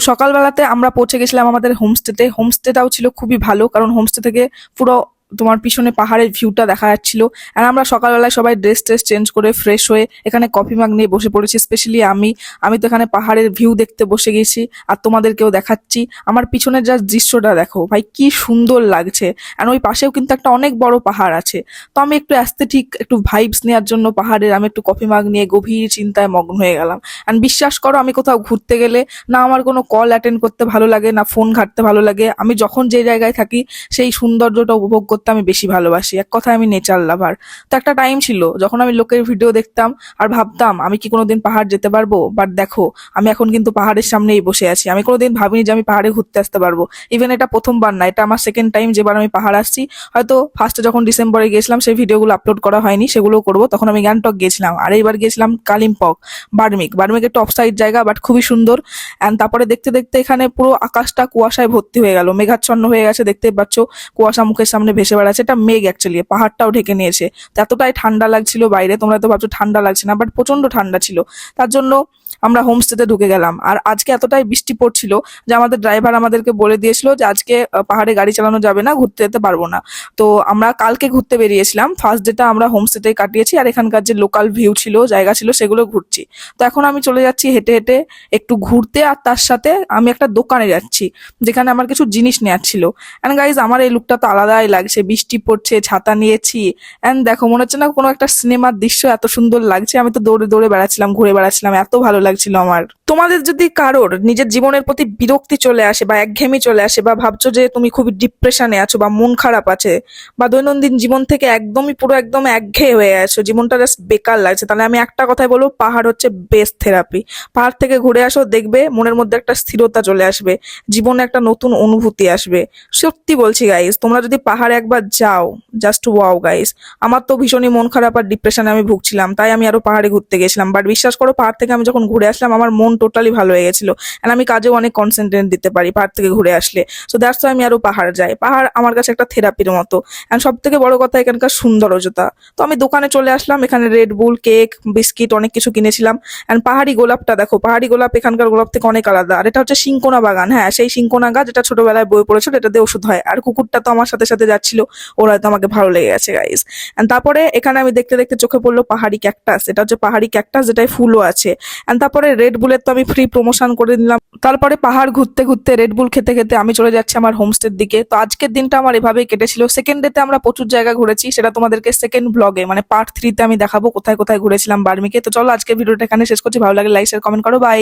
সকালবেলাতে আমরা পৌঁছে গেছিলাম আমাদের হোমস্টেতে হোমস্টেটাও ছিল খুবই ভালো কারণ হোমস্টে থেকে পুরো তোমার পিছনে পাহাড়ের ভিউটা দেখা যাচ্ছিল। আর আমরা সকালবেলায় সবাই ড্রেস ট্রেস চেঞ্জ করে ফ্রেশ হয়ে এখানে কফি মাগ নিয়ে বসে পড়েছি। স্পেশালি আমি। আমি তো এখানে পাহাড়ের ভিউ দেখতে বসে গেছি আর তোমাদেরকেও দেখাচ্ছি। আমার পিছনের যা দৃশ্যটা দেখো। ভাই, কি সুন্দর লাগছে। আর ওই পাশেও কিন্তু একটা অনেক বড় পাহাড় আছে। তো আমি একটু অ্যাস্থেটিক একটু ভাইবস নেওয়ার জন্য পাহাড়ের, আমি একটু কফি মাগ নিয়ে গভীর চিন্তায় মগ্ন হয়ে গেলাম। অ্যান্ড বিশ্বাস করো, আমি কোথাও ঘুরতে গেলে না আমার কোনো কল অ্যাটেন্ড করতে ভালো লাগে, না ফোন ঘাটতে ভালো লাগে। আমি যখন যে জায়গায় থাকি, সেই সৌন্দর্যটা উপভোগ করতে আমি বেশি ভালোবাসি। এক কথায় আমি নেচার লাভার তো একটা টাইম ছিল, যখন আমি লোকের ভিডিও দেখতাম আর ভাবতাম, আমি কি কোনোদিন পাহাড় যেতে পারব? বাট দেখো, আমি এখন কিন্তু পাহাড়ের সামনেই বসে আছি। আমি কোনোদিন ভাবিনি যে আমি পাহাড়ে ঘুরতে আসতে পারব। ইভেন এটা প্রথমবার না, এটা আমার সেকেন্ড টাইম যেবার আমি পাহাড় আসছি। হয়তো ফার্স্টে যখন ডিসেম্বরে গেছিলাম সেই ভিডিওগুলো আপলোড করা হয়নি সেগুলো করব। তখন আমি গ্যাংটক গেছিলাম আর এইবার গেছিলাম কালিম্পক বার্মিক বার্মিক একটা অফসাইড জায়গা বাট খুবই সুন্দর। অ্যান্ড তারপরে দেখতে দেখতে এখানে পুরো আকাশটা কুয়াশায় ভর্তি হয়ে গেল। মেঘাচ্ছন্ন হয়ে গেছে দেখতে পাচ্ছ। কুয়াশা মুখের সামনে ভেসে বেড়াচ্ছে, এটা মেঘ অ্যাকচুয়ালি পাহাড়টাও ঢেকে নিয়েছে। এতটাই ঠান্ডা লাগছিল বাইরে, তোমরা তো ভাবছ ঠান্ডা লাগছে না বাট প্রচণ্ড ঠান্ডা ছিল। তার জন্য আমরা হোমস্টেতে ঢুকে গেলাম। আর আজকে এতটাই বৃষ্টি পড়ছিল যে আমাদের ড্রাইভার আমাদেরকে বলে দিয়েছিল যে আজকে পাহাড়ে গাড়ি চালানো যাবে না, ঘুরতে যেতে পারব না। তো আমরা কালকে ঘুরতে বেরিয়েছিলাম ফার্স্ট ডেটা আমরা হোমস্টেতে কাটিয়েছি, আর এখানকার যে লোকাল ভিউ ছিল, জায়গা ছিল, সেগুলো ঘুরছি। তো এখন আমি চলে যাচ্ছি হেঁটে হেঁটে একটু ঘুরতে, আর তার সাথে আমি একটা দোকানে যাচ্ছি, যেখানে আমার কিছু জিনিস নেওয়ার ছিল। অ্যান্ড গাইজ আমার এই লুকটা তো আলাদাই লাগছে। বৃষ্টি পড়ছে, ছাতা নিয়েছি। অ্যান্ড দেখো, মনে হচ্ছে না কোনো একটা সিনেমার দৃশ্য এত সুন্দর লাগছে। আমি তো দৌড়ে দৌড়ে বেড়াচ্ছিলাম, ঘুরে বেড়াচ্ছিলাম, এত ভালো লাগছিল আমার। তোমাদের যদি কারোর নিজের জীবনের প্রতি বিরক্তি চলে আসে বা একঘেয়েমি চলে আসে বা ভাবছ যে তুমি খুবই ডিপ্রেশনে আছো বা মন খারাপ আছে বা দৈনন্দিন জীবন থেকে একদমই পুরো একদম একঘেয়ে হয়ে আছো, জীবনটা জাস্ট বেকার লাগছে, তাহলে আমি একটা কথাই বলব, পাহাড় হচ্ছে বেস্ট থেরাপি পাহাড় থেকে ঘুরে আসো, দেখবে মনের মধ্যে একটা স্থিরতা চলে আসবে, জীবনে একটা নতুন অনুভূতি আসবে। সত্যি বলছি গাইস তোমরা যদি পাহাড়ে একবার যাও জাস্ট ওয়াও গাইস আমার তো ভীষণই মন খারাপ আর ডিপ্রেশনে আমি ভুগছিলাম, তাই আমি আরও পাহাড়ে ঘুরতে গেছিলাম। বাট বিশ্বাস করো, পাহাড় থেকে আমি যখন ঘুরে আসলাম, আমার মন টোটালি ভালো হয়ে গেছিল। আর আমি কাজেও অনেক কনসেন্ট্রেট দিতে পারি পাহাড় থেকে ঘুরে আসলে। সো দ্যাটস আমি আরও পাহাড় যাই। পাহাড় আমার কাছে একটা থেরাপির মতো। অ্যান্ড সব থেকে বড় কথা, এখানকার সৌন্দর্যতা। তো আমি দোকানে চলে আসলাম, এখানে রেড বুল কেক বিস্কিট অনেক কিছু কিনেছিলাম। অ্যান্ড পাহাড়ি গোলাপটা দেখো, পাহাড়ি গোলাপ এখানকার গোলাপ থেকে অনেক আলাদা। আর এটা হচ্ছে সিংকোনা বাগান। হ্যাঁ সেই সিংকোনা গাছ, যেটা ছোটবেলায় বই পড়েছিল এটা দিয়ে ওষুধ হয়। আর কুকুরটা তো আমার সাথে সাথে যাচ্ছিল। ওরা হয়তো আমাকে ভালো লেগে গেছে গাইজ অ্যান্ড তারপরে এখানে আমি দেখতে দেখতে চোখে পড়ল পাহাড়ি ক্যাকটাস এটা হচ্ছে পাহাড়ি ক্যাকটাস যেটায় ফুলও আছে। অ্যান্ড তারপরে রেড বুলের তো আমি ফ্রি প্রমোশন করে দিলাম। তারপরে পাহাড় ঘুরতে ঘুরতে রেড বুল খেতে খেতে আমি চলে যাচ্ছি আমার হোমস্টের দিকে। তো আজকের দিনটা আমার এভাবেই কেটেছিল। সেকেন্ড ডেতে আমরা প্রচুর জায়গা ঘুরেছি, সেটা তোমাদেরকে সেকেন্ড ব্লগে মানে পার্ট থ্রিতে আমি দেখাবো কোথায় কোথায় ঘুরেছিলাম বার্মিকে। তো চলো আজকে ভিডিওটা এখানে শেষ করছি। ভালো লাগে লাইক শেয়ার কমেন্ট করো। বাই